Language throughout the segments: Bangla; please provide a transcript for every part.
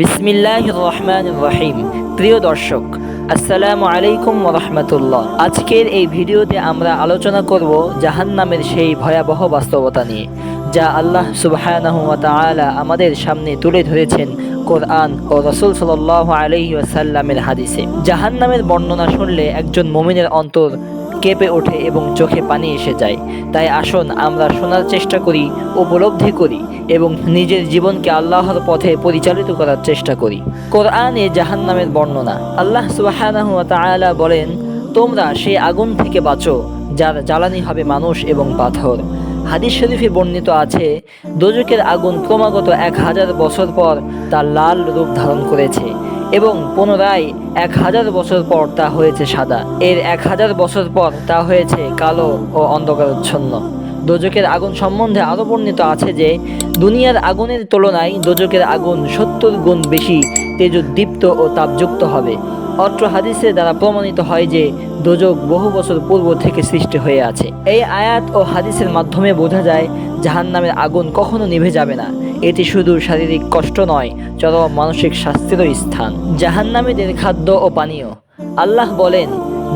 বিসমিল্লাহ রহমান রহিম। প্রিয় দর্শক, আসসালামু আলাইকুম রহমতুল্লাহ। আজকের এই ভিডিওতে আমরা আলোচনা করব জাহান্নামের সেই ভয়াবহ বাস্তবতা নিয়ে, যা আল্লাহ তাআলা আমাদের সামনে তুলে ধরেছেন কোরআন ও রসুল সাল্লাহ আলহি ওয়াসাল্লামের হাদিসে। জাহান্নামের বর্ণনা শুনলে একজন মমিনের অন্তর কেঁপে ওঠে এবং চোখে পানি এসে যায়। তাই আসুন, আমরা শোনার চেষ্টা করি, উপলব্ধি করি এবং নিজের জীবনকে আল্লাহর পথে পরিচালিত করার চেষ্টা করি। কোরআনে জাহান্নামের বর্ণনা। আল্লাহ ওয়া বলেন, তোমরা সেই আগুন থেকে বাঁচো, যার জ্বালানি হবে মানুষ এবং পাথর। হাদিস শরীফে বর্ণিত আছে দোজকের আগুন ক্রমাগত এক হাজার বছর পর তার লাল রূপ ধারণ করেছে। এবং পুনরায় এক হাজার বছর পর তা হয়েছে সাদা। এর এক হাজার বছর পর তা হয়েছে কালো ও অন্ধকারচ্ছন্ন। দোজকের আগুন সম্বন্ধে আরও বর্ণিত আছে যে, দুনিয়ার আগুনের তুলনায় দোজকের আগুন সত্তর গুণ বেশি তেজোদ্দীপ্ত ও তাপযুক্ত হবে। অত্র হাদিসের দ্বারা প্রমাণিত হয় যে দোজক বহু বছর পূর্ব থেকে সৃষ্টি হয়ে আছে। এই আয়াত ও হাদিসের মাধ্যমে বোঝা যায় জাহান নামের আগুন কখনো নিভে যাবে না। এটি শুধু শারীরিক কষ্ট নয়, চরম মানসিক স্বাস্থ্যেরও স্থান। জাহান্নামীদের খাদ্য ও পানীয়। আল্লাহ বলেন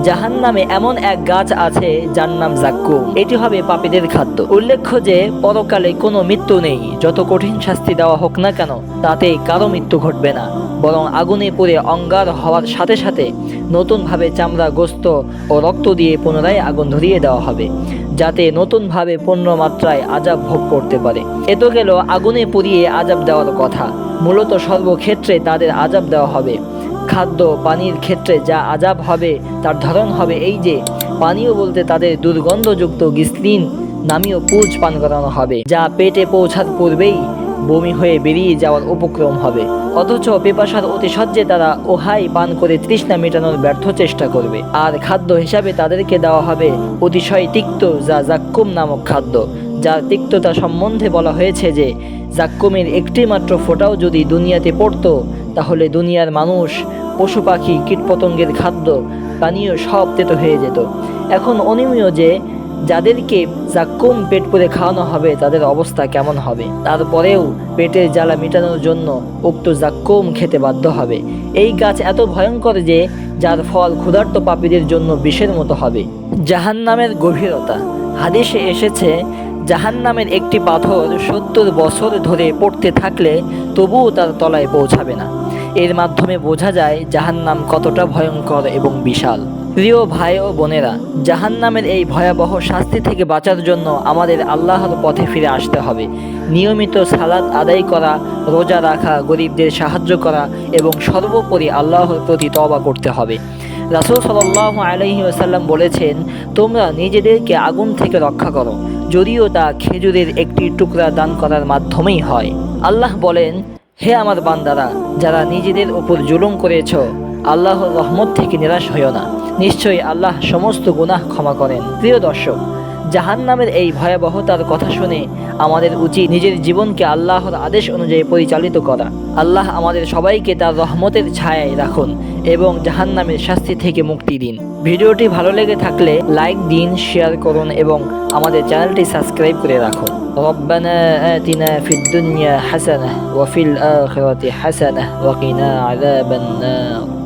জাহান্নামে এমন এক গাছ আছে যার নাম জাক্কুম। এটি হবে পাপীদের খাদ্য। উল্লেখ্য যে, পরকালে কোনো মৃত্যু নেই। যত কঠিন শাস্তি দেওয়া হোক না কেন তাতে কারও মৃত্যু ঘটবে না। বরং আগুনে পুড়ে অঙ্গার হওয়ার সাথে সাথে নতুনভাবে চামড়া, গোস্ত ও রক্ত দিয়ে পুনরায় আগুন ধরিয়ে দেওয়া হবে, যাতে নতুনভাবে পূর্ণ মাত্রায় আজাব ভোগ করতে পারে। এ তো গেল আগুনে পুড়িয়ে আজাব দেওয়ার কথা। মূলত সর্বক্ষেত্রে তাদের আজাব দেওয়া হবে। খাদ্য পানির ক্ষেত্রে যা আজাব হবে, তার ধরন হবে এই যে, পানীয় বলতে তাদের দুর্গন্ধযুক্ত গিসলিন নামীয় পুজ পান করানো হবে, যা পেটে পৌঁছার পূর্বেই বমি হয়ে বেরিয়ে যাওয়ার উপক্রম হবে। অথচ পেপাসার অতিশয্যে তারা ওহাই পান করে তৃষ্ণা মেটানোর ব্যর্থ চেষ্টা করবে। আর খাদ্য হিসাবে তাদেরকে দেওয়া হবে অতিশয় তিক্ত যা জাক্কুম নামক খাদ্য। যার তিক্ততা সম্বন্ধে বলা হয়েছে যে, জাক্কুমের একটিমাত্র ফোটাও যদি দুনিয়াতে পড়তো, তাহলে দুনিয়ার মানুষ, পশু পাখি, কীটপতঙ্গের খাদ্য, পানীয় সব তেতো হয়ে যেত। এখন অনিমীয় যে, যাদেরকে জাক্কুম পেট পুরে খাওয়ানো হবে, তাদের অবস্থা কেমন হবে? তারপরেও পেটের জ্বালা মেটানোর জন্য উক্ত জাক্কুম খেতে বাধ্য হবে। এই গাছ এত ভয়ঙ্কর যে, যার ফল ক্ষুধার্ত পাপীদের জন্য বিষের মতো হবে। জাহান্নামের গভীরতা। হাদিসে এসেছে জাহান্নামের একটি পাথর সত্তর বছর ধরে পড়তে থাকলে তবুও তার তলায় পৌঁছাবে না। এর মাধ্যমে বোঝা যায় জাহান্নাম কতটা ভয়ঙ্কর এবং বিশাল। প্রিয় ভাই ও বোনেরা, জাহান্নামের এই ভয়াবহ শাস্তি থেকে বাঁচার জন্য আমাদের আল্লাহর পথে ফিরে আসতে হবে। নিয়মিত সালাদ আদায় করা, রোজা রাখা, গরিবদের সাহায্য করা এবং সর্বোপরি আল্লাহর প্রতি তবা করতে হবে। রাসুল সাল্লাহ আলহি আসাল্লাম বলেছেন, তোমরা নিজেদেরকে আগুন থেকে রক্ষা করো। যদিও তা খেজুরের একটি টুকরা দান করার মাধ্যমেই হয়। আল্লাহ বলেন, হে আমার বান্দারা, যারা নিজেদের উপর জুলুম করেছ, আল্লাহর রহমত থেকে নিরাশ হইও না। নিশ্চয়ই আল্লাহ সমস্ত গুনাহ ক্ষমা করেন। প্রিয় দর্শক জাহান্নামের এই ভয়াবহতার কথা শুনে আমাদের উচিত নিজের জীবনকে আল্লাহর আদেশ অনুযায়ী পরিচালিত করা আল্লাহ আমাদের সবাইকে তার রহমতের ছায়ায় রাখুন এবং জাহান্নামের শাস্তি থেকে মুক্তি দিন ভিডিওটি ভালো লেগে থাকলে লাইক দিন শেয়ার করুন এবং আমাদের চ্যানেলটি সাবস্ক্রাইব করে রাখুন ربنا آتنا في الدنيا حسنة وفي الآخرة حسنة وقنا عذاب النار